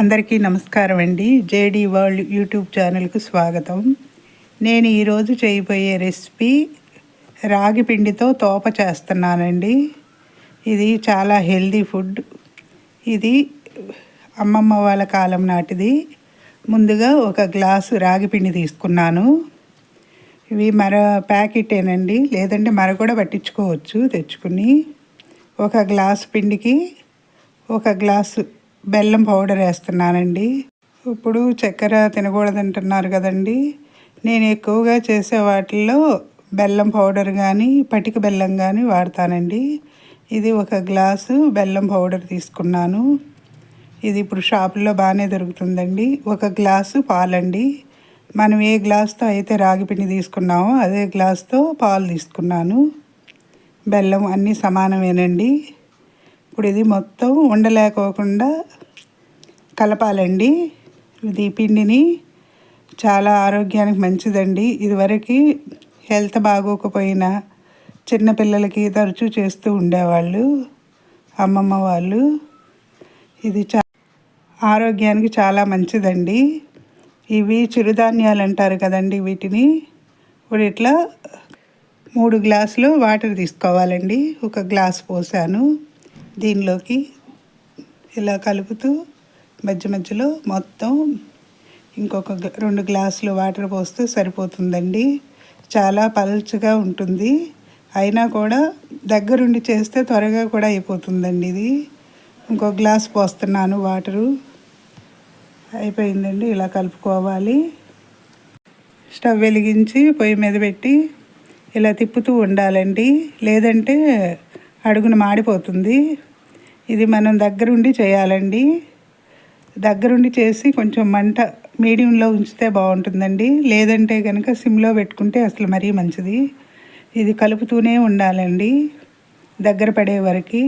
అందరికీ నమస్కారం అండి. జేడీ వరల్డ్ యూట్యూబ్ ఛానల్కు స్వాగతం. నేను ఈరోజు చేయబోయే రెసిపీ రాగి పిండితో తోప చేస్తున్నానండి. ఇది చాలా హెల్దీ ఫుడ్. ఇది అమ్మమ్మ వాళ్ళ కాలం నాటిది. ముందుగా ఒక గ్లాసు రాగి పిండి తీసుకున్నాను. ఇవి మర ప్యాకెటేనండి. లేదంటే మర కూడా పట్టించుకోవచ్చు తెచ్చుకుని. ఒక గ్లాసు పిండికి ఒక గ్లాసు బెల్లం పౌడర్ వేస్తున్నానండి. ఇప్పుడు చక్కెర తినకూడదంటున్నారు కదండి. నేను ఎక్కువగా చేసే వాటిల్లో బెల్లం పౌడర్ కానీ పటిక బెల్లం కానీ వాడతానండి. ఇది ఒక గ్లాసు బెల్లం పౌడర్ తీసుకున్నాను. ఇది ఇప్పుడు షాపుల్లో బాగానే దొరుకుతుందండి. ఒక గ్లాసు పాలండి. మనం ఏ గ్లాస్తో అయితే రాగి పిండి తీసుకున్నామో అదే గ్లాస్తో పాలు తీసుకున్నాను. బెల్లం అన్నీ సమానమేనండి. ఇప్పుడు ఇది మొత్తం ఉండలేకోకుండా కలపాలండి. ఇది పిండిని చాలా ఆరోగ్యానికి మంచిదండి. ఇదివరకు హెల్త్ బాగోకపోయినా చిన్నపిల్లలకి తరచూ చేస్తూ ఉండేవాళ్ళు అమ్మమ్మ వాళ్ళు. ఇది చా ఆరోగ్యానికి చాలా మంచిదండి. ఇవి చిరుధాన్యాలు అంటారు కదండి వీటిని. ఇప్పుడు ఇట్లా మూడు గ్లాసులు వాటర్ తీసుకోవాలండి. ఒక గ్లాస్ పోసాను. దీనిలోకి ఇలా కలుపుతూ మధ్య మధ్యలో మొత్తం ఇంకొక రెండు గ్లాసులు వాటర్ పోస్తే సరిపోతుందండి. చాలా పల్చగా ఉంటుంది. అయినా కూడా దగ్గరుండి చేస్తే త్వరగా కూడా అయిపోతుందండి ఇది. ఇంకో గ్లాస్ పోస్తున్నాను వాటరు. అయిపోయిందండి ఇలా కలుపుకోవాలి. స్టవ్ వెలిగించి పొయ్యి మీద పెట్టి ఇలా తిప్పుతూ ఉండాలండి. లేదంటే అడుగున మాడిపోతుంది. ఇది మనం దగ్గరుండి చేయాలండి. దగ్గరుండి చేసి కొంచెం మంట మీడియంలో ఉంచితే బాగుంటుందండి. లేదంటే కనుక సిమ్లో పెట్టుకుంటే అసలు మరీ మంచిది. ఇది కలుపుతూనే ఉండాలండి. దగ్గర పడే వరకు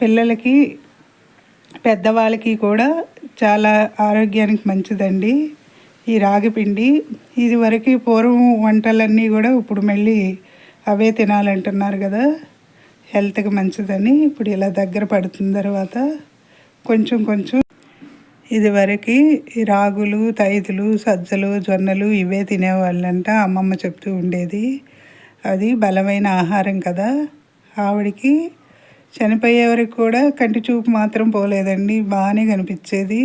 పిల్లలకి పెద్దవాళ్ళకి కూడా చాలా ఆరోగ్యానికి మంచిదండి. ఈ రాగి పిండి ఇది వరకు పూర్వం వంటలన్నీ కూడా ఇప్పుడు మళ్ళీ అవే తినాలంటున్నారు కదా. హెల్త్కి మంచిదని ఇప్పుడు ఇలా దగ్గర పడుతున్న తర్వాత కొంచెం కొంచెం ఇదివరకు రాగులు తైదులు సజ్జలు జొన్నలు ఇవే తినేవాళ్ళంట. అమ్మమ్మ చెప్తూ ఉండేది అది బలమైన ఆహారం కదా. ఆవిడికి చనిపోయే వరకు కూడా కంటి చూపు మాత్రం పోలేదండి. బాగానే కనిపించేది.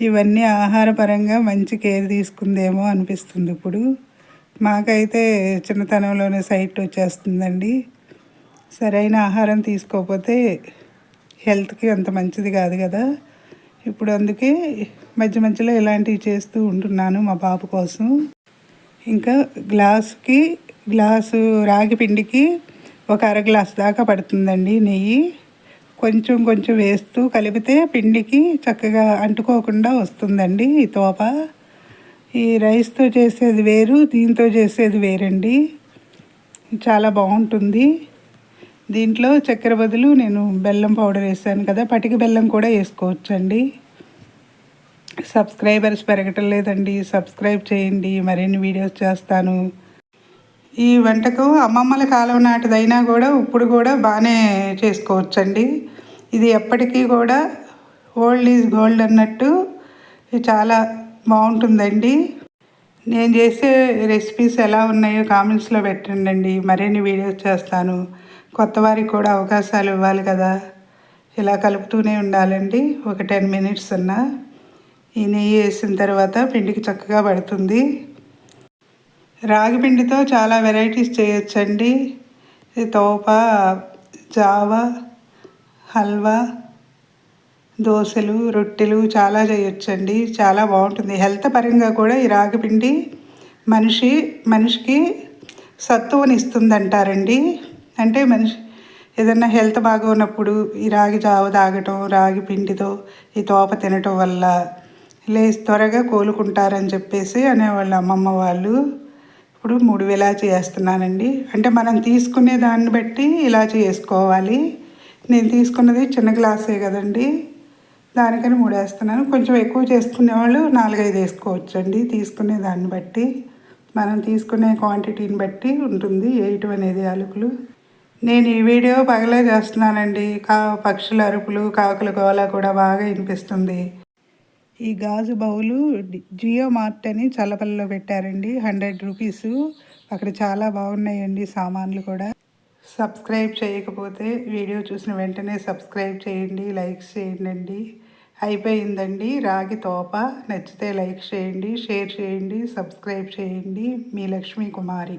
ఇవన్నీ ఆహారపరంగా మంచి కేర్ తీసుకుందేమో అనిపిస్తుంది ఇప్పుడు. మాకైతే చిన్నతనంలోనే సైట్ వచ్చేస్తుందండి. సరైన ఆహారం తీసుకోకపోతే హెల్త్కి అంత మంచిది కాదు కదా. ఇప్పుడు అందుకే మధ్య మధ్యలో ఇలాంటివి చేస్తూ ఉంటున్నాను మా బాబు కోసం. ఇంకా గ్లాసుకి గ్లాసు రాగి పిండికి ఒక అర గ్లాస్ దాకా పడుతుందండి నెయ్యి. కొంచెం కొంచెం వేస్తూ కలిపితే పిండికి చక్కగా అంటుకోకుండా వస్తుందండి ఈ తోప. ఈ రైస్తో చేసేది వేరు దీంతో చేసేది వేరండి. చాలా బాగుంటుంది. దీంట్లో చక్కెర బదులు నేను బెల్లం పౌడర్ వేసాను కదా పటిక బెల్లం కూడా వేసుకోవచ్చండి. సబ్స్క్రైబర్స్ పెరగటం లేదండి సబ్స్క్రైబ్ చేయండి మరిన్ని వీడియోస్ చేస్తాను. ఈ వంటకం అమ్మమ్మల కాలం నాటిదైనా కూడా ఇప్పుడు కూడా బాగానే చేసుకోవచ్చండి. ఇది ఎప్పటికీ కూడా ఓల్డ్ ఈజ్ గోల్డ్ అన్నట్టు చాలా బాగుంటుందండి. నేను చేసే రెసిపీస్ ఎలా ఉన్నాయో కామెంట్స్లో పెట్టండి మరిన్ని వీడియోస్ చేస్తాను. కొత్త వారికి కూడా అవకాశాలు ఇవ్వాలి కదా. ఇలా కలుపుతూనే ఉండాలండి. ఒక టెన్ మినిట్స్ అన్న. ఈ నెయ్యి వేసిన తర్వాత పిండికి చక్కగా పడుతుంది. రాగి పిండితో చాలా వెరైటీస్ చేయొచ్చండి. తోప జావ హల్వా దోశలు రొట్టెలు చాలా చేయొచ్చండి. చాలా బాగుంటుంది. హెల్త్ పరంగా కూడా ఈ రాగిపిండి మనిషి మనిషికి సత్తువనిస్తుంది అంటారండి అంటే మనిషి ఏదన్నా హెల్త్ బాగున్నప్పుడు ఈ రాగి జావ తాగటం రాగి పిండితో ఈ తోప తినటం వల్ల లేచి త్వరగా కోలుకుంటారని చెప్పేసి అనేవాళ్ళు అమ్మమ్మ వాళ్ళు ఇప్పుడు మూడు వేలా చేస్తున్నానండి అంటే మనం తీసుకునే దాన్ని బట్టి ఇలా చేసుకోవాలి. నేను తీసుకున్నది చిన్న గ్లాసే కదండి. దానికని మూడు వేస్తున్నాను కొంచెం ఎక్కువ చేసుకునే వాళ్ళు నాలుగైదు వేసుకోవచ్చు అండి తీసుకునే దాన్ని బట్టి మనం తీసుకునే క్వాంటిటీని బట్టి ఉంటుంది. వేయటం అనేది అలుకులు నేను ఈ వీడియో పగలే చేస్తున్నానండి. కా పక్షుల అరుపులు కాకుల గోల కూడా బాగా వినిపిస్తుంది. ఈ గాజు బౌలు జియో మార్ట్ అని చల్లపల్లిలో పెట్టారండి. Hundred rupees. అక్కడ చాలా బాగున్నాయండి సామాన్లు కూడా. సబ్స్క్రైబ్ చేయకపోతే వీడియో చూసిన వెంటనే సబ్స్క్రైబ్ చేయండి లైక్స్ చేయండి అయిపోయిందండి రాగి తోప. నచ్చితే లైక్ చేయండి షేర్ చేయండి సబ్స్క్రైబ్ చేయండి. మీ లక్ష్మీ కుమారి.